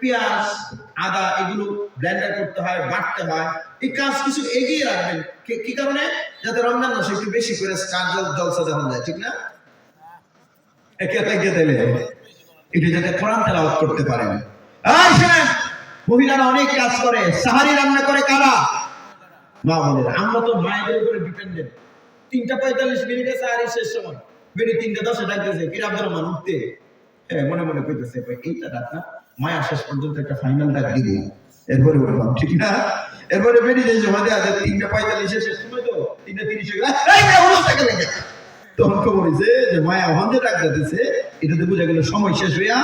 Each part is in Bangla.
পেঁয়াজ আদা এগুলো ব্লেন্ডার করতে হয় বাটতে হয়। এই কাজ কিছু এগিয়ে রাখবেন। কি- কারণে? যাতে রমজান মাসে একটু বেশি করে চার জল জলসা যখন যায় ঠিক না? একে একে একটু যাতে কোরআন তেলাওয়াত করতে পারেন। মহিলারা অনেক কাজ করে। সাহারি রান্না করে কারা? মা বোনেরা। আমরা তো মায়েদের উপরে ডিপেন্ডেন্ট তিনটা পঁয়তাল্লিশ মিনিটে সাহারি শেষ সময়। বেরি তিনটা দশে ডাকতেছে হ্যাঁ মনে মনে কইতেছে কই, এইটা ডাক না? মায়া শেষ পর্যন্ত একটা ফাইনাল ডাক দিব এরপরে উঠলাম, ঠিক না? এরপরে বেরিয়ে যাই দেওয়া যায় তিনটা পঁয়তাল্লিশে শেষ সময় তো তিরিশে যে মায়া ওখান যে ডাক দিতেছে, এটাতে গেল সময় শেষ হইয়া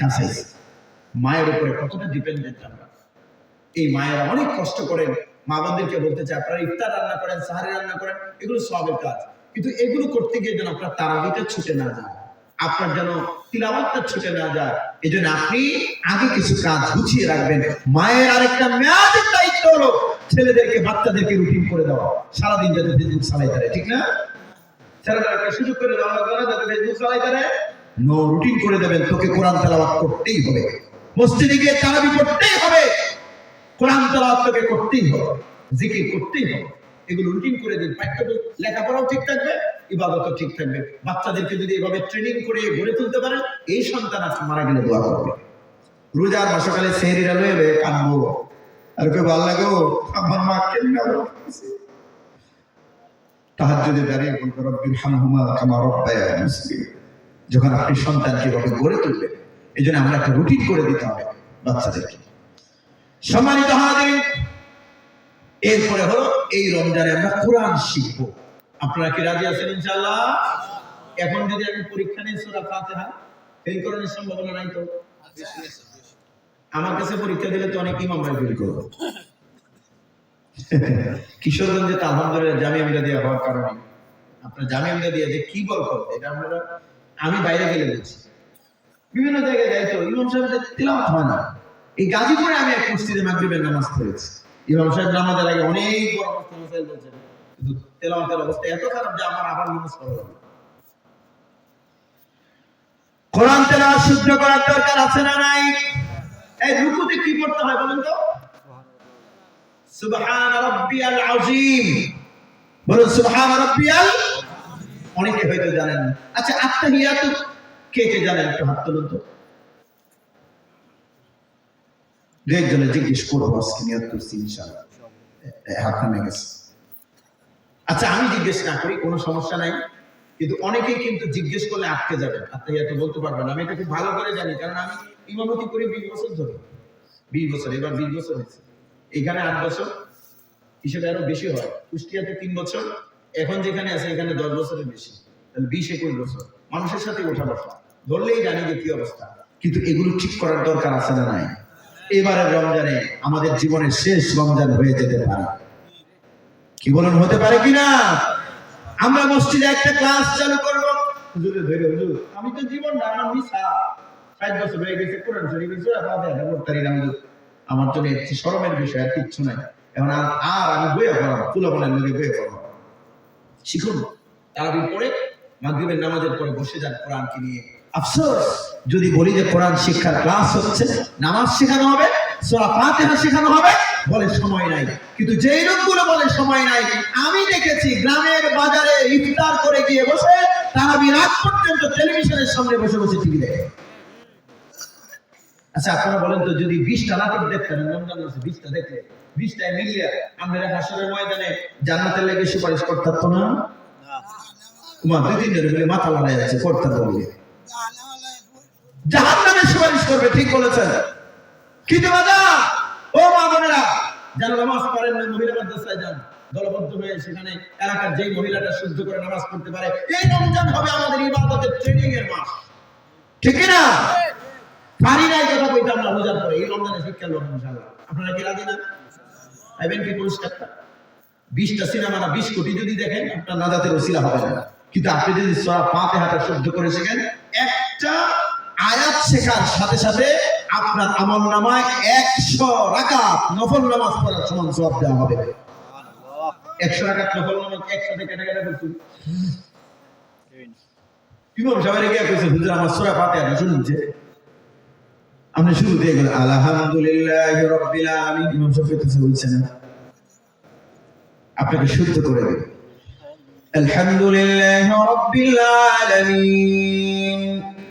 কাছাইছে মায়ের উপরে কতটা ডিপেন্ডেন্ট আমরা। এই মায়েরা অনেক কষ্ট করেন। মা বোনদেরকে বলতে চাই আপনারা ইফতার রান্না করেন, সাহারি রান্না করেন, এগুলো সবের কাজ। কিন্তু এগুলো করতে গিয়ে যেন আপনার তারাবিটা ছুটে না যায়। আপনার যেন তিলাওয়াতটা ছুটে না যায়। এই জন্য আপনি আগে কিছু কাজ গুছিয়ে রাখবেন। মায়ের আরেকটা মেয়াদের দায়িত্ব হলো ছেলেদেরকে বাচ্চাদেরকে রুটিন করে দেওয়া। সারাদিন যাতে ফেসবুক চালাই তারে, ঠিক না? সুযোগ করে দেওয়া লাগবে না, যাতে ফেসবুক চালাই তারে। নো রুটিন করে দেবেন। তোকে কোরআন তেলাওয়াত করতেই হবে। মসজিদে গিয়ে তারাবি পড়তেই হবে। কোরআন তেলাওয়াত তোকে করতেই হবে। জিকির করতেই হবে। এগুলো রুটিন করে দিন। পাঠ্য লেখাপড়াও ঠিক থাকবে। ইবাদতও ঠিক থাকবে। বাচ্চাদেরকে যদি এভাবে ট্রেনিং করে গড়ে তুলতে পারেন এই সন্তান আজকে মারা গেলে দোয়া করবে। রোজার মাসকালে সেহরিরা লয়ে কানবো আর কেউ ভালো লাগো আমার মা কেমন তাহার যদি দাঁড়িয়ে কামা। যখন আপনি সন্তানকে এভাবে গড়ে তুলবেন, এই জন্য আমরা একটা রুটিন করে দিতে হবে বাচ্চাদেরকে। সম্মানিত হাজির এরপরে হলো এই রমজানে আমরা কোরআন শিখব। আপনারা কি রাজি আছেন ইনশাআল্লাহ? এখন যদি আমি পরীক্ষা নিয়ে সূরা ফাতিহা, ফেল করার সম্ভাবনা নাই তো? আমার কাছে পরীক্ষা দিলে তো অনেক ইমাম ভাই ফেল করব। কিশোরগঞ্জে তো আলহামদুলিল্লাহ জামিয়া মিলাদিয়া হওয়ার কারণে। আপনার জামিয়া মিলাদিয়া যে কি বলব এটা আপনারা আমি বাইরে গেলে বলছি বিভিন্ন জায়গায় যাই তো, ইমাম সাহেবের তিলাওয়াত হয় না। এই গাজীপুরে আমি এক মসজিদে মাগরিবের নামাজ পড়েছি। ইমাম সাহেব নামাজের আগে অনেক বড় অবস্থা বলছেন। তেলাওয়াতের অবস্থা এত খারাপ যে আমার আবার কোরআন তেলাওয়াত শুদ্ধ করার দরকার আছে না নাই? এই রুকুতে কি করতে হয় বলেন তো? সুবহান রাব্বিয়াল বলুন, সুবহান রাব্বিয়াল অনেকে হয়তো জানেন। আচ্ছা আত্তাহিয়াতু কে কে জানেন? একটু হাত তুলুন তো। দু একজনে জিজ্ঞেস করব আজকে নিয়ত করছি হাত নামে গেছে। আচ্ছা আমি জিজ্ঞেস না করি, কোনো সমস্যা নাই। কিন্তু অনেকেই কিন্তু জিজ্ঞেস করলে আটকে যাবেন। আত্মাহিয়াতু বলতে পারবেন। আমি এটা খুব ভালো করে জানি, কারণ আমি ইমামতি করি বিশ বছর ধরে। বিশ বছর, এবার বিশ বছর হয়েছে। এখানে আট বছর, হিসেবে আরও বেশি হয়। কুষ্টিয়াতে তিন বছর, এখন যেখানে আছে এখানে দশ বছরের বেশি। তাহলে বিশ একুশ বছর, মানুষের সাথে ওঠা বসা। ধরলেই জানি যে কি অবস্থা। কিন্তু এগুলো ঠিক করার দরকার আছে না নাই? এবারের রমজানে আমাদের জীবনের শেষ রমজান হয়ে যেতে পারে। কি বলেন, হতে পারে কিনা? আমরা মসজিদে একটা ক্লাস চালু করব। হুজুরে ধরে, হুজুর, আমি তো জীবন না, আমার মিশা। বছর হয়ে গেছে, কোরআন শরীফ পড়তারি না আমার জন্য একটি শরমের বিষয়, আর কিচ্ছু নাই। এখন আর আর আমি পড়াবো শিখুন। মাগরিবের নামাজের পরে বসে যান কোরআনকে নিয়ে। আফসোস, যদি বলি যে কোরআন শিক্ষার ক্লাস হচ্ছে, নামাজ শেখানো হবে, সূরা ফাতিহা শেখানো হবে বলে সময় নাই। কিন্তু যেই লোকগুলো বলে সময় নাই, আমি দেখেছি গ্রামের বাজারে ইফতার করে গিয়ে বসে তারাবি রাত পর্যন্ত টেলিভিশনের সামনে বসে বসে টিভি দেখে। আচ্ছা আপনারা বলেন তো, যদি বিশটা নাটক দেখতেন রমজান মাসে বিশটা দেখলে, বিশটায় মিলিয়ে আমরা হাসরের ময়দানে জান্নাতের লেগে সুপারিশ করতে না? তোমার দুই তিন মিলে মাথা লড়াই আছে করতে বলবে জাহান নামে সুপারিশ করবে, ঠিক বলেছেন। কিন্তু বাজা ও মা বোনেরা যারা নামাজ পড়েন না, মহিলা মাদ্রাসায় যান, দলবদ্ধ হয়ে সেখানে এলাকার যেই মহিলাটা শুদ্ধ করে নামাজ পড়তে পারে, এই রমজান হবে আমাদের ইবাদতের ট্রেনিং এর মাস। ঠিক না? পারি কথা রোজার পরে, এই শিক্ষা লোক ইনশাআল্লাহ। আপনারা কি রাজি না? পাইবেন কি পুরস্কারটা বিশটা সিনেমা না, বিশ কোটি যদি দেখেন, আপনার নাজাতের ওসিলা হবে না। কিন্তু আপনি যদি পাতে হাতে শুদ্ধ করে শেখেন, একটা আয়াত শেখার সাথে সাথে আপনার আমল নামায় একশো রাকাত নফল নামাজ পড়ার সমান সব দেওয়া হবে। একশো রাকাত নফল নামাজ ইমাম সাহেব কইছে, হুজুর, আমার সূরা ফাতিহা শুনুন যে শুরু দিয়ে আলহামদুলিল্লাহ রব্বিল আলামিন। ইমাম সাহেব বলছেন আপনাকে শুদ্ধ করে দেব। আলহামদুলিল্লাহ রব্বিল আলামিন।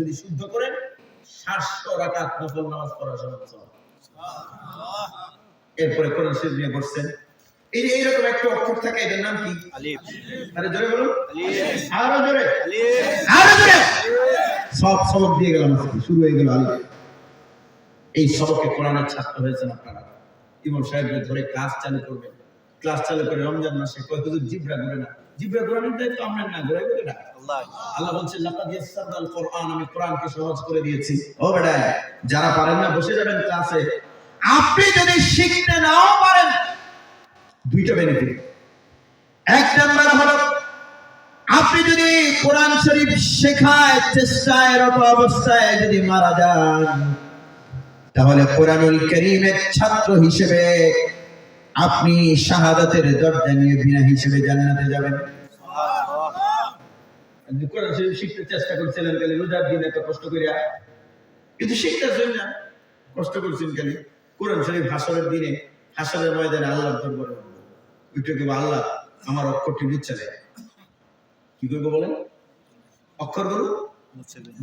যদি শুদ্ধ করেন সাতশো রাকাত নফল নামাজ পড়া সহজ এরপরে কোরআন শরীফ নিয়ে এই যে এইরকম একটা অক্ষর থাকে এটার নাম কি? আলিফ। আরে জোরে বলুন। আরও জোরে। আরও জোরে। সব সবক দিয়ে গেলাম শুরু হয়ে গেল আলিফ। এই সবকে কোরআনের ছাত্র হয়েছেন আপনারা। ইমাম সাহেবকে ধরে ক্লাস চালু করবেন। ক্লাস চালু করে রমজান মাসে কয় হুজুর জিবরা ঘুরে না। জিবরা ঘুরানোর দায়িত্ব আমরা না ঘুরাই ঘুরে না। যারা পারেন না, বসে যাবেন ক্লাসে। আপনি যদি শিখতে নাও পারেন, দুইটা বেনিফিট এক নাম্বার হলো, আপনি যদি কোরআন শরীফ শেখায়, চেষ্টায় অবস্থায় যদি মারা যান, তাহলে কোরআনুল করিমের ছাত্র হিসেবে আপনি শাহাদাতের দরজা নিয়ে বিনা হিসেবে জান্নাতে যাবেন। কোরআন শরীফ শিখতে চেষ্টা করছিলেন খালি রোজার দিন এত কষ্ট করিয়া। কিন্তু শিখতেছেন না কষ্ট করছেন খালি। কোরআন শরীফ হাসরের দিনে হাসরের ময়দানে দরবারে ওইটা আল্লাহ? আমার অক্ষরটি না কি করব বলেন? অক্ষরগুলো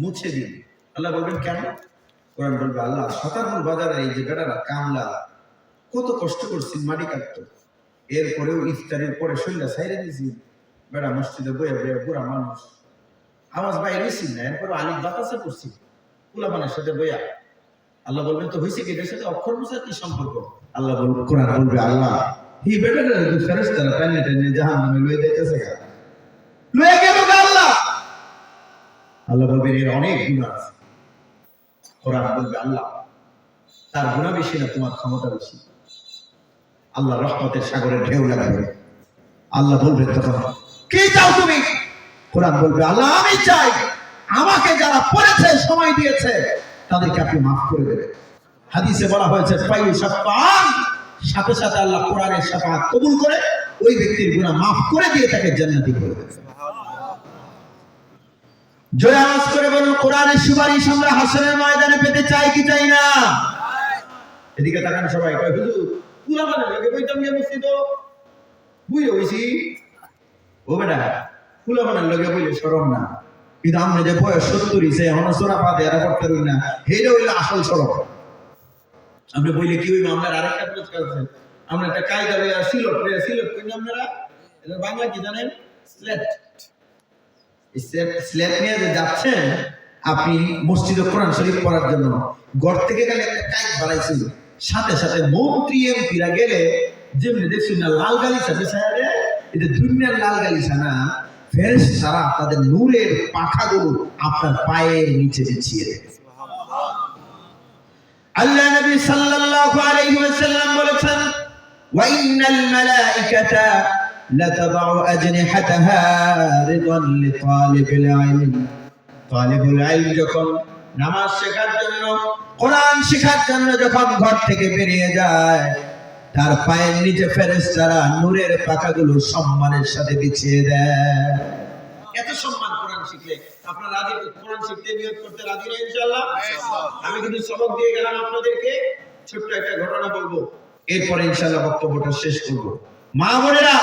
মুছে দিন। আল্লাহ বলবেন কেন? কোরআন বলবে আল্লাহ বাজারের এই যে বেটারা কামলা কত কষ্ট করছেন মাটি কাটতো। এরপরেও ইফতারের পরে শরীরটা সাইরে দিয়েছি বেড়া মসজিদে বইয়া বইয়া বুড়া মানুষ। আওয়াজ বাইরে হয়েছি না এরপরে আলিফ বাতাসে পড়ছি। কুলাবানের সাথে বইয়া। আল্লাহ বলবেন, তো হয়েছে কি? এদের সাথে অক্ষর মুসার কি সম্পর্ক? আল্লাহ বলবে কোরআন বলবে আল্লাহ। হি বেটারা তো ফেরেশতারা টাইনে টাইনে জাহান্নামে লয়ে যাইতেছে লয়ে গেল আল্লাহ। আল্লাহ বলবেন, এর অনেক গুণ আছে। কোরআন বলবে আল্লাহ। তার গুণা বেশি না, তোমার ক্ষমতা বেশি। আল্লাহ রহমতের সাগরে ঢেউ লাগাবে। আল্লাহ বলবে তখন, কি চাও তুমি? কোরআন বলবে, আল্লাহ, আমি চাই আমাকে যারা পড়েছে, সময় দিয়েছে, তাদেরকে আপনি মাফ করে দেবেন। হাদিসে বলা হয়েছে পাইল সাফান সাথে সাথে আল্লাহ কোরআনের সাফাত কবুল করে, ওই ব্যক্তির গুনাহ মাফ করে দিয়ে তাকে জান্নাতি করে দেবে জয় আওয়াজ করে বলুন, কোরআনের সুপারিশ আমরা হাসনের ময়দানে পেতে চাই কি চাই না? এদিকে তাকান সবাই, কয়, হুজুর পুরা মানে বইতাম গিয়ে মসজিদ? বুঝে হইছি ও বেটা সরম না। আমরা যে বয়স এখন সোনা করতে রই না। হেটা হইলে আসল সরম। বইলে কি পুরস্কার আছে। আমরা একটা কায়দা লইয়া লইয়া আপনারা বাংলা কি জানেন? স্লেট। স্লেট নিয়ে যে যাচ্ছেন, আপনি মসজিদে কোরআন শরীফ পড়ার জন্য। ঘর থেকে গেলে একটা কাইট বাড়াইছিল সাথে সাথে মন্ত্রী এমপিরা গেলে, যেমনি দেখছি না, লাল গালিচা বেসায় এটা দুনিয়ার লাল গালিচা না। ফেরেস তারা তাদের নূরের পাখাগুলো আপনার পায়ের নিচে বিছিয়ে দেবে আল্লাহ নবী সাল্লাল্লাহু আলাইহি ওয়াসাল্লাম বলেছেন যখন নামাজ শেখার জন্য, কোরআন শেখার জন্য যখন ঘর থেকে বেরিয়ে যায় তার পায়ের নিচে ফেরেশতারা নূরের পাখাগুলো সম্মানের সাথে বিছিয়ে দেয়। এত সম্মান কোরআন শিখলে? আপনারা রাজি? কোরআন শিখতে নিয়ত করতে রাজি না ইনশাআল্লাহ? আমি কিন্তু সবক দিয়ে গেলাম আপনাদেরকে। ছোট্ট একটা ঘটনা বলব। এরপরে ইনশাআল্লাহ বক্তব্যটা শেষ করব। মা বোনেরা,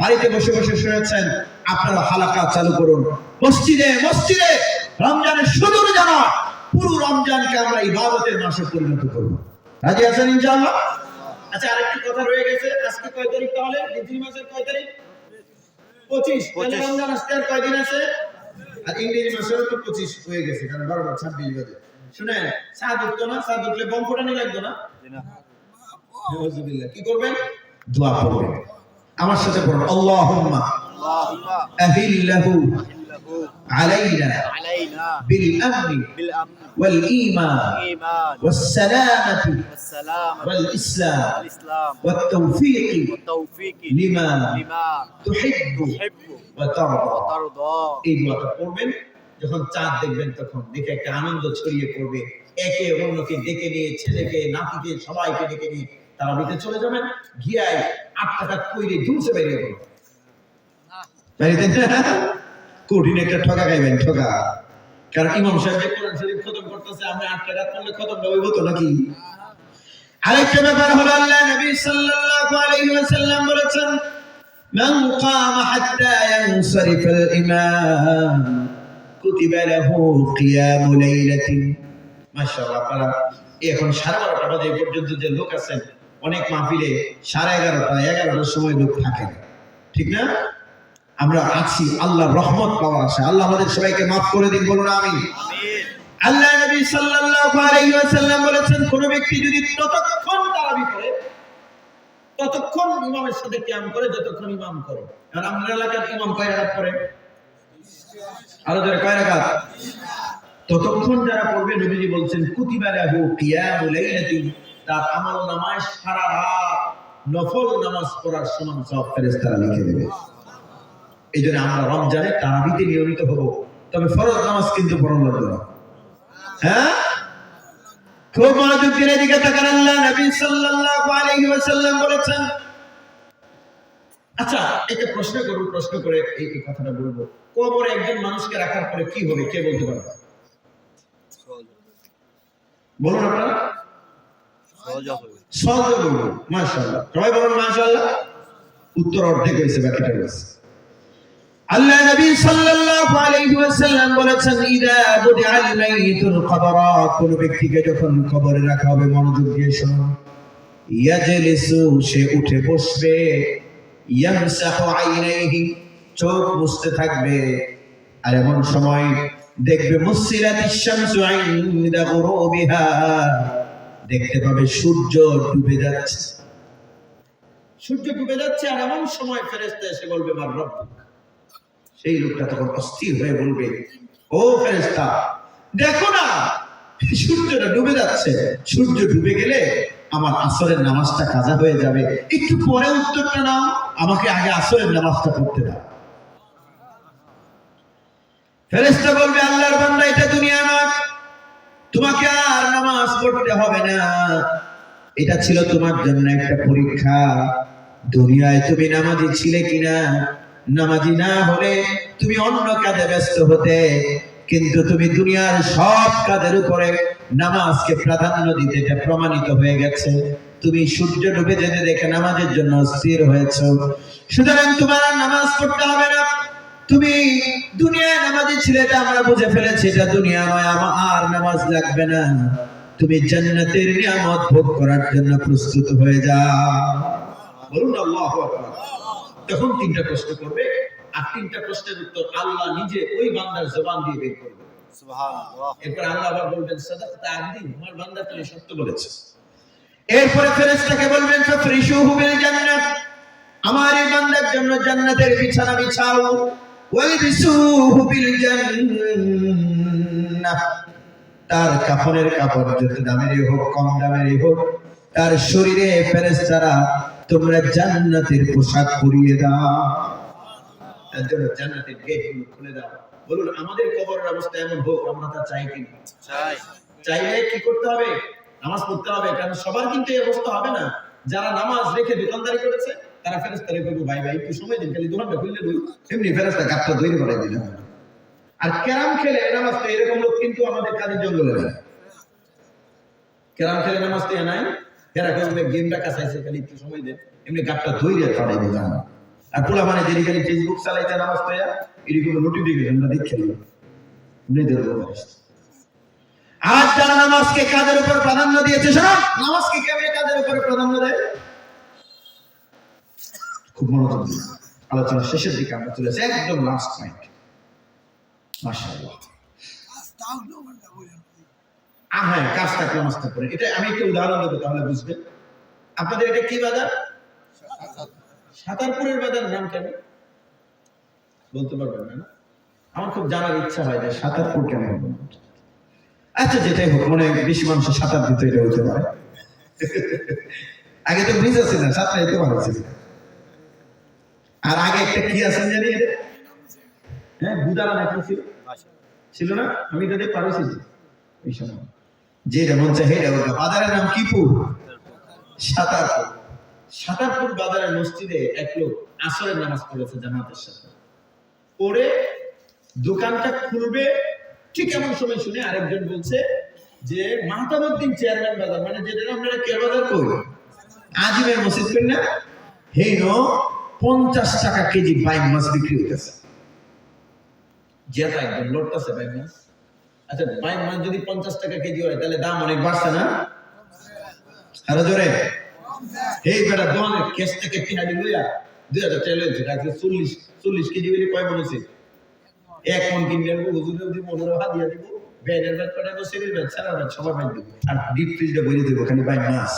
বাড়িতে বসে বসে শুনেছেন, আপনারা হালাকা চালু করুন। মসজিদে মসজিদে রমজানের সুদূর জানা পুরো রমজানকে আমরা ইবাদতের মাসে পরিণত করব। রাজি আছেন ইনশাআল্লাহ? আচ্ছা আরেকটি কথা রয়ে গেছে। আজকে কয় তারিখ তাহলে? হিজরি মাসের কয় তারিখ? পঁচিশ। তাহলে রমজান আসতে আর কয়দিন আছে? আর ইংরেজি মাসেরও তো পঁচিশ হয়ে গেছে কারণ বারোটা ছাব্বিশ বাজে। শুনেন চা উঠতো না? চা উঠলে বম ফোটানি লাগতো না? কি করবেন? দোয়া করবেন। আমার সাথে পড়ুন আল্লাহুম্মা। আল্লাহুম্মা। আহিল্লাহু علينا علينا بالأمن بالأمن والإيمان والإيمان والسلامة والسلامة والإسلام والإسلام والتوفيق والتوفيق لما لما تحب تحب وترضى وترضى এই দোয়াটা পড়বেন যখন চাঁদ দেখবেন তখন দেখে একটা আনন্দ ছড়িয়ে পড়বে একে অন্যকে ডেকে নিয়ে ছেলেকে নাতিকে সবাইকে ডেকে নিয়ে তারা বিতে চলে যাবেন গিয়ায় আট টাকা কইরে ধুমসে বেরিয়ে পড়ো বাড়িতে কঠিন একটা ঠকা খাইবেন ঠকা কারণ ইমাম সাহেব যে কোরআন শরীফ খতম করতেছে আমি আট টাকা করলে খতম হবে হতো নাকি আরেকটা ব্যাপার হলো আল্লাহ নবী সাল্লাল্লাহু আলাইহি ওয়াসাল্লাম বলেছেন من قام حتى ينصرف الإمام كتب له قيام ليلة ما شاء الله আপনারা এখন সাড়ে বারোটা বাজে এই পর্যন্ত যে লোক আছেন অনেক মাহফিলে সাড়ে এগারোটা এগারোটার সময় লোক থাকে না। ঠিক না আমরা আছি আল্লাহ রহমত পাওয়ার আশা আল্লাহ আমাদের সবাইকে মাফ করে দিন, বলুন আমি আল্লাহ নবী সাল্লাল্লাহু আলাইহি ওয়াসাল্লাম বলেছেন, কোন ব্যক্তি যদি ততক্ষণ তারাবি করে ততক্ষণ ইমামের সাথে কিয়াম করে, যতক্ষণ ইমাম করে। আর আমাদের এলাকার ইমাম কয় রাকাত করে আরও যারা কয় রাকাত? ততক্ষণ যারা পড়বে, নবীজি বলছেন, কুতিবা হু কিয়াম লাইলাতি তার আমল নামায় সারা রাত নফল নামাজ পড়ার সমান সব ফেরেশতারা লিখে দেবে। এই জন্য আমরা রমজানে তারাবিতে নিয়মিত হব। তবে ফরজ নামাজ কিন্তু পড়ানো লাগবে না। হ্যাঁ? খুব মনোযোগ তাকান নবী সাল্লাল্লাহু আলাইহি ওয়াসাল্লাম বলেছেন। আচ্ছা একটা প্রশ্ন করব প্রশ্ন করে এই কথাটা বলব। কবরে একজন মানুষকে রাখার পরে কি হবে, কে বলতে পারবে? বলুন আপনারা। সহজ মাশাআল্লাহ। সবাই বলুন মাশাআল্লাহ। উত্তর অর্ধেক হয়েছে বাকিটা হয়েছে আল্লাহ নবী সাল্লাল্লাহু আলাইহি ওয়াসাল্লাম বলেছেন, ইদা বুদিআল মাইতুল কবরা কোন ব্যক্তিকে যখন কবরে রাখা হবে, মনোযোগ দিয়ে শুনুন ইয়াজলিসু, সে উঠে বসবে। ইয়ামসাহু আইনাইহি, চোখ মুছতে থাকবে। আর এমন সময় দেখবে মুসিলাতিশ শামসু ইনদা গুরুবিহা দেখতে পাবে সূর্য ডুবে যাচ্ছে। সূর্য ডুবে যাচ্ছে, আর এমন সময় ফেরেশতা এসে বলবে মার রব্বুক সেই লোকটা তখন অস্থির হয়ে বলবে, ও ফেরেশতা, দেখো না, সূর্যটা ডুবে যাচ্ছে। সূর্য ডুবে গেলে আমার আসরের নামাজটা কাজা হয়ে যাবে। একটু পরে উত্তরটা নাও, আমাকে আগে আসরের নামাজটা পড়তে দাও। ফেরেশতা বলবে, আল্লাহর বান্দা, এটা দুনিয়া নয়। তোমাকে আর নামাজ পড়তে হবে না। এটা ছিল তোমার জন্য একটা পরীক্ষা। দুনিয়ায় তুমি নামাজি ছিলে কিনা? নামাজি না হলে তুমি অন্য কাজে ব্যস্ত হতে, কিন্তু তুমি দুনিয়ার সব কাজের উপরে নামাজকে প্রাধান্য দিতে এটা প্রমাণিত হয়ে গেছে। তুমি সূর্য ডুবে যেতে দেখে নামাজের জন্য স্থির হয়েছ। সুতরাং তোমার নামাজ পড়তে হবে না। তুমি দুনিয়ায় নামাজি ছিলে এটা আমরা বুঝে ফেলেছি, এটা দুনিয়া নয়, আমার আর নামাজ লাগবে না। তুমি জান্নাতের নিয়ামত ভোগ করার জন্য প্রস্তুত হয়ে যাও। বলুন আল্লাহু আকবার। তখন তিনটা প্রশ্ন করবে আর তিনটা প্রশ্নের উত্তর আল্লাহ নিজে ওই বান্দার জবান দিয়ে বের করবে এরপর আল্লাহ আবার বলবেন সাদাকতা আবদি তোমার বান্দা তুমি সত্য বলেছে। এরপরে ফেরেশতাকে বলবেন ফাফরিশুহু বিল জান্নাত আমার এই বান্দার জন্য জান্নাতের বিছানা বিছাও। ওয়ালবিসুহু বিল জান্নাহ তার কাফনের কাপড় যত দামেরই হোক কম দামেরই হোক তার শরীরে ফেরেশতারা তোমরা জান্নাতের পোশাক পরিয়ে দাও। জন্য জান্নাতের গেটগুলো খুলে দাও। বলুন আমাদের কবরের অবস্থা এমন হোক আমরা তা চাই কিনা চাই। চাইলে কি করতে হবে? নামাজ পড়তে হবে কারণ সবার কিন্তু এই অবস্থা হবে না। যারা নামাজ রেখে দোকানদারি করেছে তারা ফেরেস্তারে বলব ভাই ভাই একটু সময় দিন খালি দোকানটা খুললে দুই এমনি ফেরেস্তা দৈরি করে দিলে আর ক্যারাম খেলে নামাজ তো এরকম লোক কিন্তু আমাদের কাজের জঙ্গলে নাই। ক্যারাম খেলে নামাজ তো এ এরা করবে গেমটা কাছাইছে খালি একটু সময় দেন। এমনি গাছটা দৈরি ছড়াই দিয়ে জানা আর পোলা মানে যেদিকে খালি ফেসবুক চালাইতে নামাজ তো এরকম নোটিফিকেশনটা দেখে নিল এমনি দেখব আজ যারা নামাজকে কাজের উপর প্রাধান্য দিয়েছে শোনো, নামাজকে কেমনে কাজের উপরে প্রাধান্য দেয়? খুব মনোযোগ দিন আলোচনা শেষের দিকে আমরা চলেছি একদম লাস্ট পয়েন্ট মাশাআল্লাহ। হ্যাঁ এটা আমি একটা উদাহরণ দেবো, তাহলে বুঝবেন। আপনাদের এটা কি বাজার? বাজার নাম কেন? বলতে পারবেন না আমার খুব জানার ইচ্ছা হয় যে কেমন আচ্ছা যেটাই হোক, মনে বেশি মানুষের সাঁতার দিতে এটা হতে পারে। আগে তো ব্রিজ আছে না, সাঁতার দিতে পারছি আর আগে একটা কি আছে জানি হ্যাঁ বুদারা নাকি ছিল। ছিল না? আমি দিয়ে পারছি ওই সময়। যে মন চাই হেটা বাজারের নাম কিপুর সাতারপুর। সাতারপুর বাজারের মসজিদে এক লোক আসরের নামাজ পড়েছে জামাতের সাথে। পড়ে দোকানটা খুলবে, ঠিক এমন সময় শুনে আরেকজন বলছে যে, মাহতাবুদ্দিন চেয়ারম্যান বাজার মানে যেটা আপনারা কে বাজার করি আজিমের মসজিদ করি না? হেই নো পঞ্চাশ টাকা কেজি বাইক মাছ বিক্রি হইতেছে। জেতা একদম লড়তেছে বাইক মাছ। আচ্ছা বাইক মাছ যদি পঞ্চাশ টাকা কেজি হয়, তাহলে দাম অনেক বাড়ছে না? আরও জোরে। এই বেটা কেস থেকে লইয়া দুই হাজার টাকা চল্লিশ চল্লিশ কেজি হইলে কয় মন হয়েছে এক মন কিনলে হুজুরেও দিব হাত দিয়ে দিব। ব্যানের সারা সবার দিব। আর ডিপ ফ্রিজটা বইলে দেবো, খালি বাইক মাছ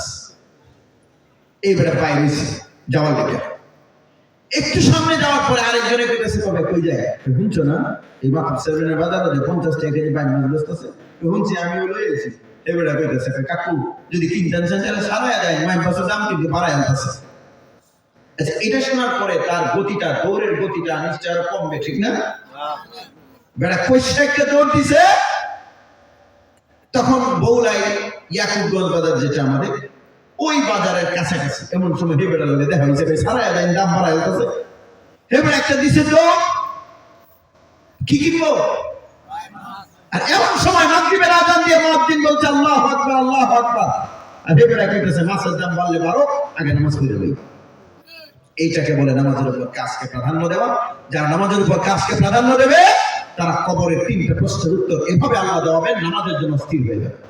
এই বেটা রয়েছে যাওয়ার দিকে একটু সামনে যাওয়ার পরে আরেকজনের কবে? কই যায়? শুনছো না? এই সেভেনের বাজারে পঞ্চাশ টাকা কেজি বাইক শুনছি আমি বলে এসেছি এবারে কইতেছে কাকু, যদি কিনতেন তাহলে দেয় মাইক বাসের দাম কিন্তু বাড়ায় আনতেছে। আচ্ছা এটা শোনার পরে তার গতিটা, দৌড়ের গতিটা নিশ্চয় আরও কমবে, ঠিক না? বেড়া কইসা একটা দৌড় দিছে। তখন বৌলাই বাজার, যেটা আমাদের ওই বাজারের কাছাকাছি এমন সময় হে বেড়া লাগে দেখা হয়েছে দেয়, দাম বাড়ায় আনতেছে হে বেড়া, একটা দিছে তো? কি কিনবো? আর এমন সময় মাগরিবের দিয়ে বলছে, আল্লাহু আকবার আল্লাহু আকবার। আর বেড়া মাছের দাম বাড়লে বাড়ো, আগে নামাজ পড়ে লই। এইটাকে বলে নামাজের উপর কাজকে প্রাধান্য দেওয়া। যারা নামাজের উপর কাজকে প্রাধান্য দেবে, তারা কবরের তিনটা প্রশ্নের উত্তর এভাবে আল্লাহ দেওয়াবেন নামাজের জন্য স্থির হয়ে যাবে।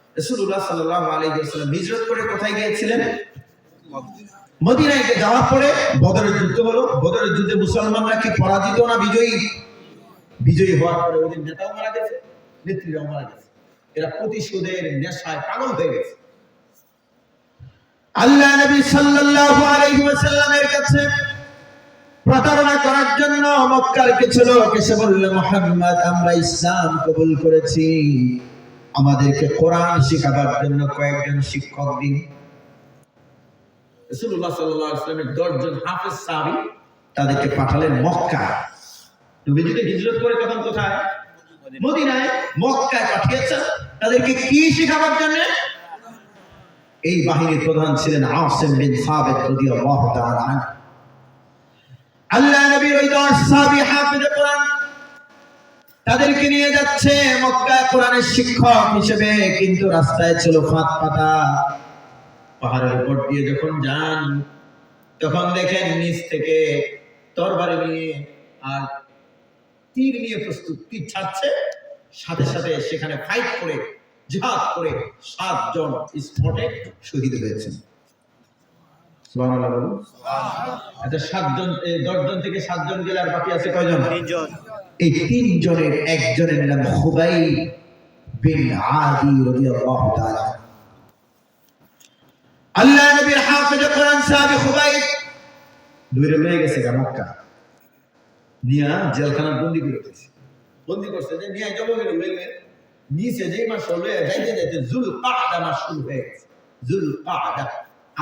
হিজরত করে কোথায় গিয়েছিলেন? মদিনায়। যাওয়ার পরে বদরের যুদ্ধ হলো। বদরের যুদ্ধে মুসলমানরা কি পরাজিত না বিজয়ী? বিজয়ী হওয়ার পরে নেতাও মারা গেছে, নেত্রীরাও মারা গেছে। এরা প্রতিশোধের নেশায় পাগল হয়ে গেছে। আল্লাহ নবী সাল্লাল্লাহু আলাইহি ওয়াসাল্লামের কাছে প্রতারণা করার জন্য মক্কার কিছু লোক এসে বলল, মুহাম্মদ, আমরা ইসলাম কবুল করেছি। আমাদেরকে কোরআন শেখাবার জন্য কয়েকজন শিক্ষক দিন। রাসূলুল্লাহ সাল্লাল্লাহু আলাইহি ওয়াসাল্লামের 10 জন হাফেজ তাদেরকে পাঠালেন মক্কা হিজরত করে তখন কোথায়? মদিনায়। মক্কায় পাঠিয়েছেন। তাদেরকে কি শেখাবার জন্য? এই বাহিনীর প্রধান ছিলেন বিন রাদিয়াল্লাহু তাআলা আল্লাহ নবীর ওই দশ সাহাবী হাফেজে কোরআন তাদেরকে নিয়ে যাচ্ছে মক্কায় কোরআনের শিক্ষক হিসেবে কিন্তু রাস্তায় ছিল ফাঁদ পাতা পাহাড়ের উপর দিয়ে যখন যান তখন দেখেন নিচ থেকে তরবারি নিয়ে আর তীর নিয়ে প্রস্তুত তীর ছাড়ছে। সাথে সাথে সেখানে ফাইট করে জিহাদ করে সাতজন স্পটে শহীদ হয়েছেন। সুবহানাল্লাহ আচ্ছা সাতজন দশজন থেকে সাতজন গেলে আর বাকি আছে কয়জন? তিনজন। এই তিনজনের, একজনের নাম খুবাই বিন আদি রাদিয়াল্লাহু তাআলা। আল্লাহ নবীর হাফেজ কোরআন গেছে গা মক্কা। নিয়া জেলখানা বন্দি করে দিয়েছে বন্দি করছে যে নিয়ে গেলে লইলে নিচে যেই মাস যাইতে যাইতে জুল মাস শুরু হয়ে গেছে। জুল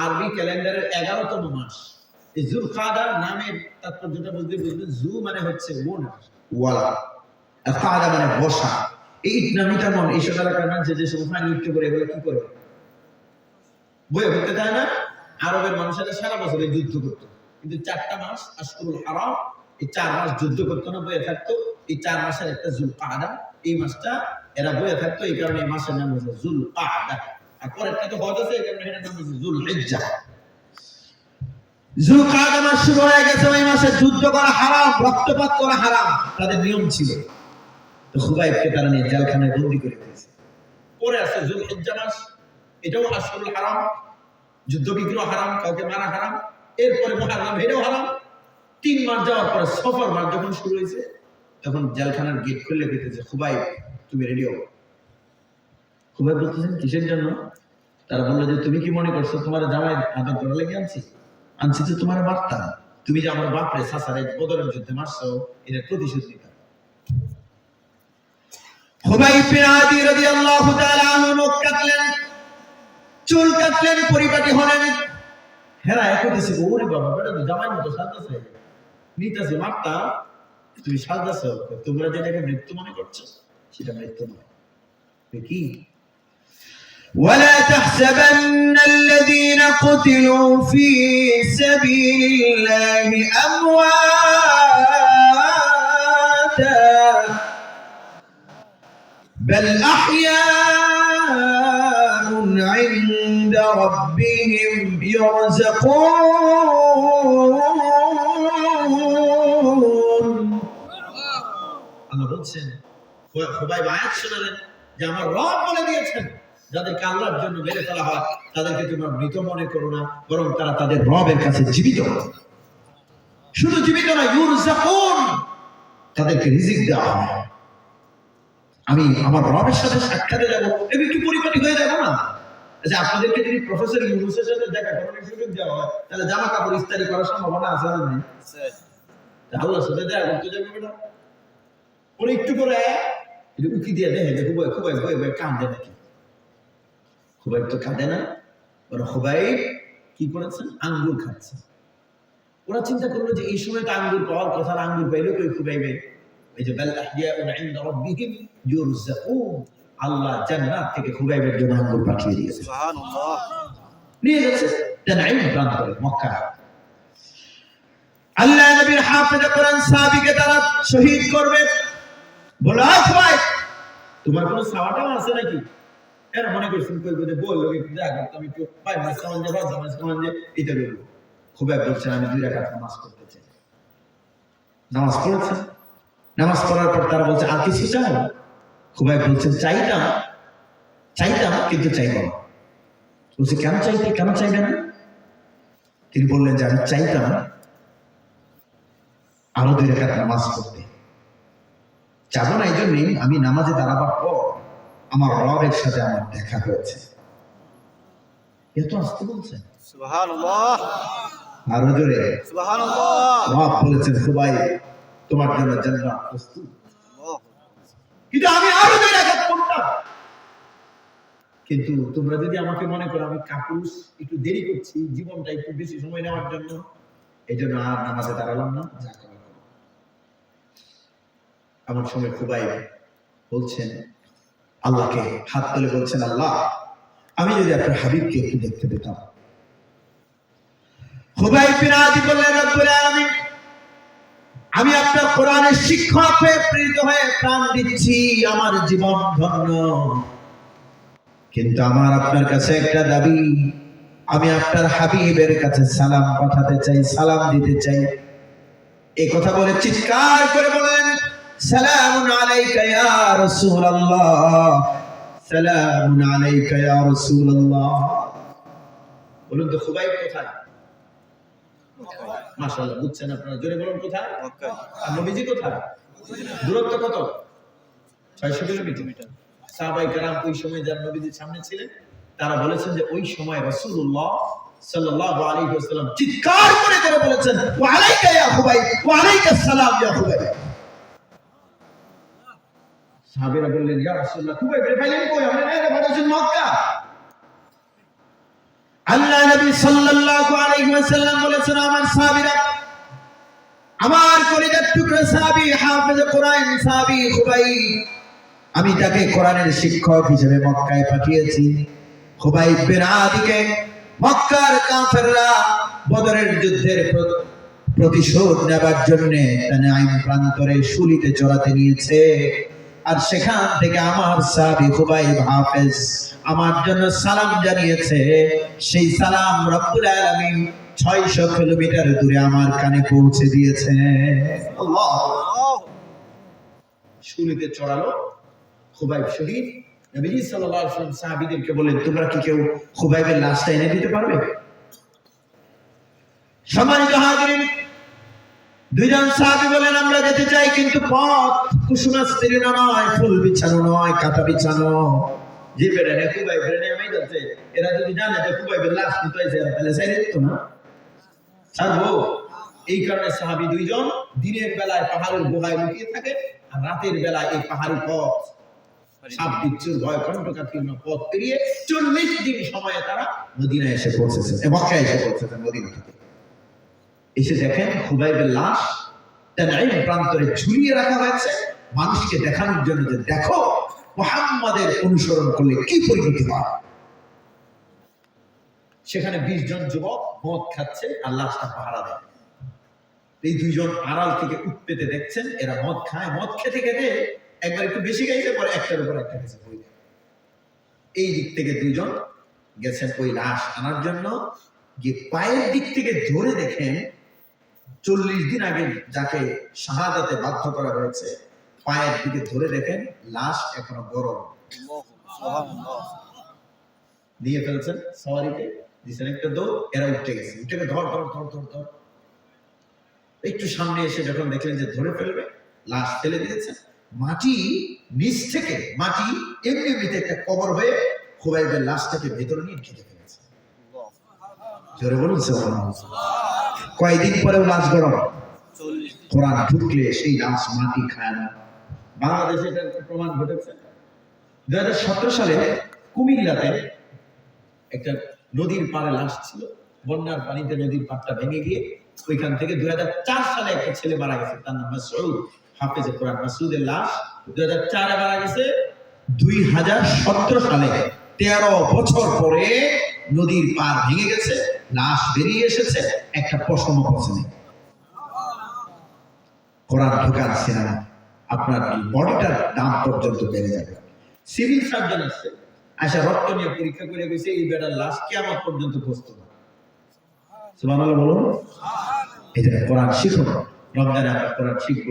আরবি ক্যালেন্ডারের এগারোতম মাস। এই জুল কাদা নামের তাৎপর্যটা বুঝতে বুঝবে জু মানে হচ্ছে ওনা মানে বসা। এই ইটনামিটা মন এইসব এলাকার মানুষ যে সব নৃত্য করে, এগুলো কি করে বইয়ে করতে চায় না? আরবের মানুষেরা সারা বছর এই যুদ্ধ করতো। কিন্তু চারটা মাস আশকুরুল হারাম, এই চার মাস যুদ্ধ করতো না, বইয়ে থাকতো। এই চার মাসের একটা জুল কাদা এই মাসটা এরা বইয়ে থাকতো, এই কারণে এই মাসের নাম হচ্ছে জুল কাদা আর পরেরটা তো হজ আছে, এই কারণে এটার নাম হচ্ছে জুল হিজ্জা জুল কাদা মাস শুরু হয়ে গেছে ওই মাসে যুদ্ধ করা হারাম, রক্তপাত করা হারাম। তাদের নিয়ম ছিল। তো খুবাইবকে তারা নিয়ে জেলখানায় বন্দি করে দিয়েছে। পরে আছে জুল হিজ্জা মাস। এটাও আসল হারাম। যুদ্ধ বিগ্রহ হারাম, কাউকে মারা হারাম। এরপরে মহারাম এটাও হারাম। তিন মাস যাওয়ার পরে সফর মাস যখন শুরু হয়েছে, তখন জেলখানার গেট খুললে পেতেছে খুবাই তুমি রেডি হও। খুবাই বলতেছেন কিসের জন্য? তারা বলল যে, তুমি কি মনে করছ? তোমার জামাই আদর করা লেগে আনছি? আনছি তো তোমার বার্তা, তুমি যে আমার বাপরে সাসারে বদরের যুদ্ধে মারছো, এটার প্রতিশোধ কাটলেন, চুল কাটলেন, পরিপাটি হলেন। হেরা একইতেছে ওরে বাবা, বেটা তো জামাই মতো সাজতেছে। মারতা তুমি সাজতেছ, তোমরা যেটাকে মৃত্যু মনে করছ, সেটা মৃত্যু নয়। কি? ولا تحسبن الذين قتلوا في سبيل الله أمواتا بل أحياء عند ربهم يرزقون আল্লাহ বলছেন খুবাই আয়াত শোনালেন যে আমার রব বলে দিয়েছেন যাদেরকে আল্লাহর জন্য মেরে ফেলা হয় তাদেরকে তোমরা মৃত মনে করো না বরং তারা তাদের রবের কাছে জীবিত। শুধু জীবিত না ইউরজাকুন তাদেরকে রিজিক দেওয়া হয়। আমি আমার রবের সাথে সাক্ষাতে যাব আমি একটু পরিপাটি হয়ে যাব না? আচ্ছা আপনাদেরকে যদি প্রফেসর ইউনুসের সাথে দেখা করার সুযোগ দেওয়া হয় তাহলে জামা কাপড় ইস্তারি করার সম্ভাবনা আছে না নেই? আল্লাহর সাথে দেখা করতে যাবে বেটা ওরা একটু করে উকি দিয়ে দেখে যে খুবই খুবই খুবই কাঁদে নাকি? খুবাইব তো খাদে না ওরা খুবাইব কি করেছেন? আঙ্গুর খাচ্ছে। ওরা চিন্তা করল যে এই সময় তো আঙ্গুর পাওয়ার কথা না আঙ্গুর পাইলে কেউ খুবাইবে? এই যে বাল আহিয়া আল্লাহ জান্নাত থেকে খুবাইবের জন্য আঙ্গুর পাঠিয়ে দিয়েছে। নিয়ে গেছে মক্কা আল্লাহ নবীর হাফেজ কোরআন সাহাবীকে তারা শহীদ করবে। বলা হয় তোমার কোনো সাওয়াটাও আছে নাকি? এরা মনে করছেন বলে বলল দেখা করতাম একটু মাস কামান যে মাস কামান যে এটা বলব খুব এক বলছেন আমি দুই নামাজ চাই। নামাজ পড়েছে। নামাজ পড়ার পর তারা বলছে, আর কিছু খুব এক বলছেন চাইতাম চাইতাম, কিন্তু চাইব না। বলছে, কেন চাইতে, কেন চাইবে না? তিনি বললেন যে, আমি চাইতাম আরও দুই রেখাত নামাজ পড়তে। যাব না, এই জন্যই আমি নামাজে দাঁড়াবার পর আমার রবের সাথে আমার দেখা হয়েছে। এত আসতে বলছেন আরও জোরে। রব বলেছেন সবাই তোমার জন্য প্রস্তুত। কিন্তু আমি আরও জোরে আঘাত করতাম। কিন্তু তোমরা যদি আমাকে মনে করো আমি কাপুরুষ একটু দেরি করছি জীবনটা একটু বেশি সময় নেওয়ার জন্য এই জন্য আর নামাজে দাঁড়ালাম না যা আমার সময় খুবাই বলছেন আল্লাহকে হাত তুলে বলছেন, আল্লাহ, আমি যদি আপনার হাবিবকে একটু দেখতে পেতাম। আমি আপনার কোরআনের শিক্ষক হয়ে প্রেরিত হয়ে প্রাণ দিচ্ছি, আমার জীবন ধন্য। কিন্তু আমার আপনার কাছে একটা দাবি, আমি আপনার হাবিবের কাছে সালাম পাঠাতে চাই, সালাম দিতে চাই। এই কথা বলে চিৎকার করে বলেন সালামুন আলাইকা ইয়া রাসূলুল্লাহ সালামুন আলাইকা ইয়া রাসূলুল্লাহ বলুন তো খুবাইব কোথায় মাশাআল্লাহ বুঝছেন আপনারা জোরে বলুন কোথায় مكة আর নবীজি কোথায় দূরত্ব কত ছয়শো কিলোমিটার সাহাবাই কারাম ওই সময় যার নবীজির সামনে ছিলেন তারা বলেছেন যে ওই সময় রাসূলুল্লাহ সাল্লাল্লাহু আলাইহি ওয়াসাল্লাম চিৎকার করে করে বলেছেন ওয়া আলাইকা ইয়া খুবাই ওয়া আলাইকা সালাম ইয়া খুবাই সাহাবীরা বললেন, ইয়া রাসূলুল্লাহ খুবাই বের পাইলেন কই? আমরা না এটা পাঠাচ্ছেন মক্কা? আল্লাহ নবী সাল্লাল্লাহু আলাইহি ওয়াসাল্লাম বলেছেন, আমার সাহাবীরা, আমার কলিজার টুকরা সাহাবী, হাফেজ কোরআন সাহাবী খুবাই, আমি তাকে কোরআনের শিক্ষক হিসেবে মক্কায় পাঠিয়েছি। খুবাই বিন আদিকে, মক্কার কাফেররা বদরের যুদ্ধের প্রতিশোধ নেবার জন্য আইন প্রান্তরে শুলিতে চড়াতে নিয়েছে। আর সেখান থেকে আমার সাবি খুবাই হাফেজ আমার জন্য সালাম জানিয়েছে, সেই সালাম রব্বুল আলমিন কিলোমিটার দূরে আমার কানে পৌঁছে দিয়েছে। শুনিতে চড়ালো শরীফ নবীজি সাল্লাল্লাহু আলাইহি সাহাবীদেরকে বলেন তোমরা কি কেউ খুবাইবের লাশটা এনে দিতে পারবে? সময় জাহাগীর সাহাবী বলেন, আমরা যেতে চাই কিন্তু পথ কুসুমাস্তীর্ণ নয়, ফুল বিছানো নয়, কাঁথা বিছানো। যে বেড়ানে আমি যাচ্ছে এরা যদি জানে যে লাশ নিতে হয়েছে, এরা তাহলে সাইড দিত না। এই কারণে সাহাবী দুইজন দিনের বেলায় পাহাড়ের গুহায় লুকিয়ে থাকে আর রাতের বেলায় এই পাহাড়ি পথ সাপ বিচ্ছুর ভয় কণ্ঠকাকীর্ণ পথ পেরিয়ে চল্লিশ দিন সময়ে তারা মদিনায় এসে পৌঁছেছেন এ মক্কায় এসে পৌঁছেছেন মদিনা থেকে। এসে দেখেন খুবাইবের লাশ তানাইম প্রান্তরে ঝুলিয়ে রাখা হয়েছে। মানুষকে দেখানোর জন্য যে দেখো মোহাম্মদের অনুসরণ করলে কি পরিণতি হয়। সেখানে বিশ জন যুবক মদ খাচ্ছে, আর লাশটা পাহারা দেয়। এই দুইজন আড়াল থেকে উৎপেতে দেখছেন, এরা মদ খায়। মদ খেতে খেতে একবার একটু বেশি খাইছে, পরে একটার উপর একটা গেছে যায়। এই দিক থেকে দুজন গেছেন ওই লাশ আনার জন্য। যে পায়ের দিক থেকে ধরে দেখেন চল্লিশ দিন আগে যাকে শাহাদাতে বাধ্য করা হয়েছে, পায়ের দিকে ধরে দেখেন, লাশ এখনও গরম। দিয়ে ফেলছেন সওয়ারিকে দিছেন একটা দৌড়, এরা উঠে গেছে। উঠে ধর ধর ধর ধর ধর। একটু সামনে এসে যখন দেখলেন যে ধরে ফেলবে, লাশ ফেলে দিয়েছে, মাটি নিচ থেকে, মাটি এমনি এমনিতে একটা কবর হয়ে খুবাইবের লাশটাকে ভেতরে নিয়ে ফেলেছে। জোরে বলুন কয়েকদিন পরেও লাশ গরম? কোরআন ঢুকলে সেই লাশ মাটি খায় না। বাংলাদেশে প্রমাণ ঘটেছে। দু হাজার সতেরো সালে কুমিল্লাতে একটা নদীর পাড়ে লাশ ছিল। বন্যার পানিতে নদীর পাড়টা ভেঙে গিয়ে ওইখান থেকে দুই হাজার চার সালে একটা ছেলে মারা গেছে। তার নাম মাসউদ, হাফেজে কোরআন। মাসুদের লাশ দুই হাজার চারে মারা গেছে। দুই হাজার সতেরো সালে তেরো বছর পরে নদীর পার ভেঙে গেছে। লাশ বেরিয়ে এসেছে একটা পশম পছনে কোরআন ঢোকার সিনেমা আপনার বডিটার দাম পর্যন্ত বেড়ে যাবে? সিভিল সার্জন আসছে আশা রক্ত নিয়ে পরীক্ষা করে গেছে এই বেটার লাশ কেমন পর্যন্ত প্রস্তুত সুবহানাল্লাহ বলুন। এটা শিখুন। আমরা শিখব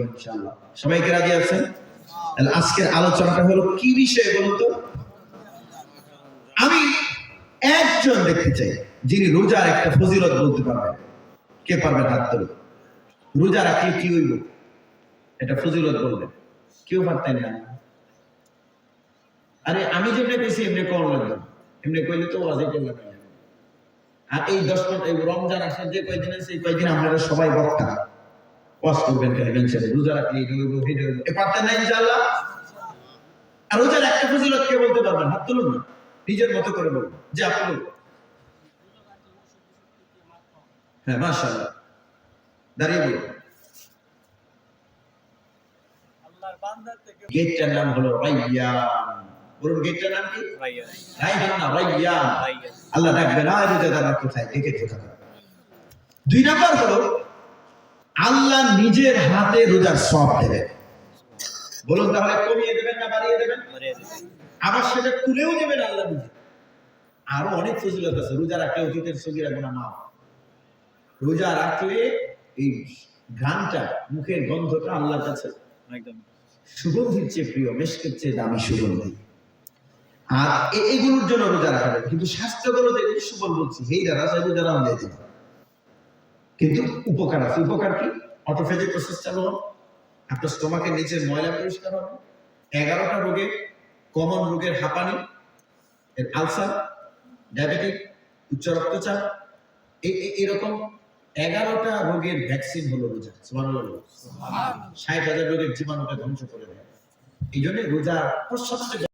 সবাইকে রাজি আছেন? তাহলে আজকের আলোচনাটা হলো কি বিষয়ে বলুন তো? আমি একজন দেখতে চাই। যিনি রোজার একটা ফজিলত বলতে পারবেন, কে পারবেন হাত তুলে? রোজা রাখলে কি হইব? এটা ফজিলত বলবেন। কেউ পারতেন না। আরে আমি যেমনি কইছি, এমনি কম লাগবে এমনি কইলে তো আর এই দশ মিনিট, এই রমজান যে কয়দিন আছে, এই কয়দিন সবাই বক্তা। করবেন রোজা রাখলে হইব হইব। এ পারতেন না আর রোজার একটা ফজিলত কে বলতে পারবেন? হাত তুলুন না। নিজের মতো করে বলুন। যে আপনি বলুন। হ্যাঁ মাশাআল্লাহ। দাঁড়িয়ে বলুন। গেটটার নাম হলো রাইয়ান। বলুন গেটটার নাম কি? রাইয়ান। না রাইয়ান। আল্লাহ ডাকবে না কোথায়? কোথায় দুই নাম্বার হলো আল্লাহ নিজের হাতে রোজার সব দেবে বলুন তাহলে কমিয়ে দেবেন না বাড়িয়ে দেবেন? আবার সেটা তুলেও দেবেন আল্লাহ নিজে। আরও অনেক ফজিলত আছে রোজা রাখলে অতীতের সগিরা গুণা মাফ। রোজা রাখলে এই ঘ্রাণটা মুখের গন্ধটা আল্লাহর কাছে একদম। সুগন্ধির চেয়ে প্রিয় মেশকের চেয়ে দামি সুগন্ধি। আর এ- এগুলোর জন্য রোজা রাখা যাবে কিন্তু স্বাস্থ্যগত এগুলো সুফল বলছি। এই দ্বারা সেই রোজা রাখা যাইতে কিন্তু উপকার আছে। উপকার কি? অটোফেজিক প্রসেস চালু হবে। আপনার স্টোমাকের নিচের ময়লা পরিষ্কার হবে। এগারোটা রোগে কমন রোগের হাঁপানি আলসার ডায়াবেটিক উচ্চ রক্তচাপ এরকম এগারোটা রোগের ভ্যাকসিন হলো রোজা। ষাট হাজার রোগের জীবাণুকে ধ্বংস করে দেয়। এই জন্য রোজা সবচেয়ে